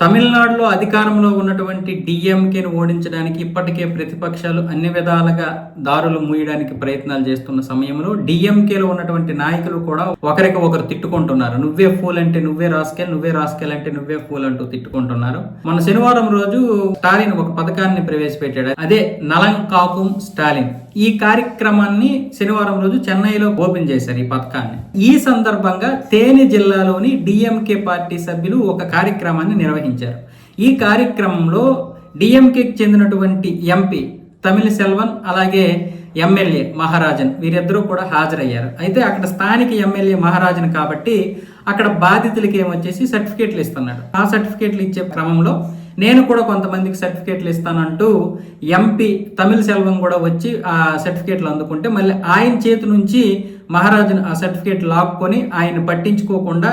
తమిళనాడులో అధికారంలో ఉన్నటువంటి డిఎంకేను ఓడించడానికి ఇప్పటికే ప్రతిపక్షాలు అన్ని విధాలుగా దారులు మూయడానికి ప్రయత్నాలు చేస్తున్న సమయంలో డిఎంకేలో ఉన్నటువంటి నాయకులు కూడా ఒకరికి ఒకరు తిట్టుకుంటున్నారు. నువ్వే ఫూల్ అంటే నువ్వే రాసుకెళ్ళి నువ్వే రాసుకెళ్ళి అంటే నువ్వే ఫూల్ అంటూ తిట్టుకుంటున్నారు. మన శనివారం రోజు స్టాలిన్ ఒక పథకాన్ని ప్రవేశపెట్టాడు. అదే నలంకాకుం స్టాలిన్. ఈ కార్యక్రమాన్ని శనివారం రోజు చెన్నైలో ఓపెన్ చేశారు ఈ పథకాన్ని. ఈ సందర్భంగా తేనె జిల్లాలోని డిఎంకే పార్టీ సభ్యులు ఒక కార్యక్రమాన్ని నిర్వహించారు. ఈ కార్యక్రమంలో డిఎంకేకి చెందినటువంటి ఎంపీ తమిళ సెల్వన్ అలాగే ఎమ్మెల్యే మహారాజన్ వీరిద్దరూ కూడా హాజరయ్యారు. అయితే అక్కడ స్థానిక ఎమ్మెల్యే మహారాజన్ కాబట్టి అక్కడ బాధితులకి ఏమొచ్చేసి సర్టిఫికేట్లు ఇస్తున్నాడు. ఆ సర్టిఫికేట్లు ఇచ్చే క్రమంలో నేను కూడా కొంతమందికి సర్టిఫికేట్లు ఇస్తానంటూ ఎంపీ తమిళ సెల్వం కూడా వచ్చి ఆ సర్టిఫికేట్లు అందుకుంటే మళ్ళీ ఆయన చేతి నుంచి మహారాజును ఆ సర్టిఫికేట్ లాక్కొని ఆయన పట్టించుకోకుండా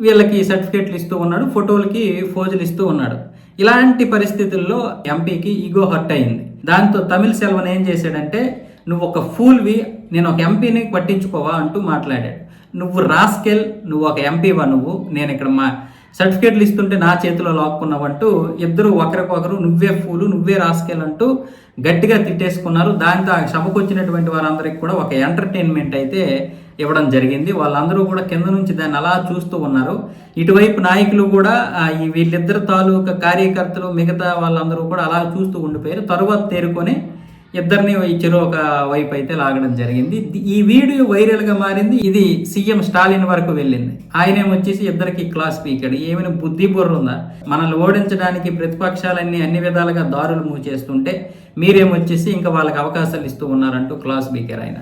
వీళ్ళకి సర్టిఫికేట్లు ఇస్తూ ఉన్నాడు ఫోటోలకి ఫోజులు ఇస్తూ ఉన్నాడు. ఇలాంటి పరిస్థితుల్లో ఎంపీకి ఈగో హర్ట్ అయింది. దాంతో తమిళ సెల్వన్ ఏం చేశాడంటే నువ్వు ఒక ఫూల్వి నేను ఒక ఎంపీని పట్టించుకోవా అంటూ మాట్లాడాడు. నువ్వు రాస్కెల్ నువ్వు ఒక ఎంపీవా నువ్వు? నేను ఇక్కడ మా సర్టిఫికేట్లు ఇస్తుంటే నా చేతిలో లాక్కున్నావంటూ ఇద్దరు ఒకరికొకరు నువ్వే ఫూలు నువ్వే రాసుకెళ్ళంటూ గట్టిగా తిట్టేసుకున్నారు. దాంతో ఆ సభకు వచ్చినటువంటి వారందరికి కూడా ఒక ఎంటర్టైన్మెంట్ అయితే ఇవ్వడం జరిగింది. వాళ్ళందరూ కూడా కింద నుంచి దాన్ని అలా చూస్తూ ఉన్నారు. ఇటువైపు నాయకులు కూడా ఈ వీళ్ళిద్దరు తాలూకా కార్యకర్తలు మిగతా వాళ్ళందరూ కూడా అలా చూస్తూ ఉండిపోయారు. తరువాత తేరుకొని ఇద్దరిని ఈ ఒక వైపు అయితే లాగడం జరిగింది. ఈ వీడియో వైరల్గా మారింది. ఇది సీఎం స్టాలిన్ వరకు వెళ్ళింది. ఆయన వచ్చేసి ఇద్దరికి క్లాస్ పీకాడు. ఏమైనా బుద్ధి ఉందా? మనల్ని ఓడించడానికి ప్రతిపక్షాలన్నీ అన్ని విధాలుగా దారులు మూవ్ చేస్తుంటే మీరేమొచ్చేసి ఇంకా వాళ్ళకి అవకాశాలు ఇస్తూ ఉన్నారంటూ క్లాస్ పీకారు ఆయన.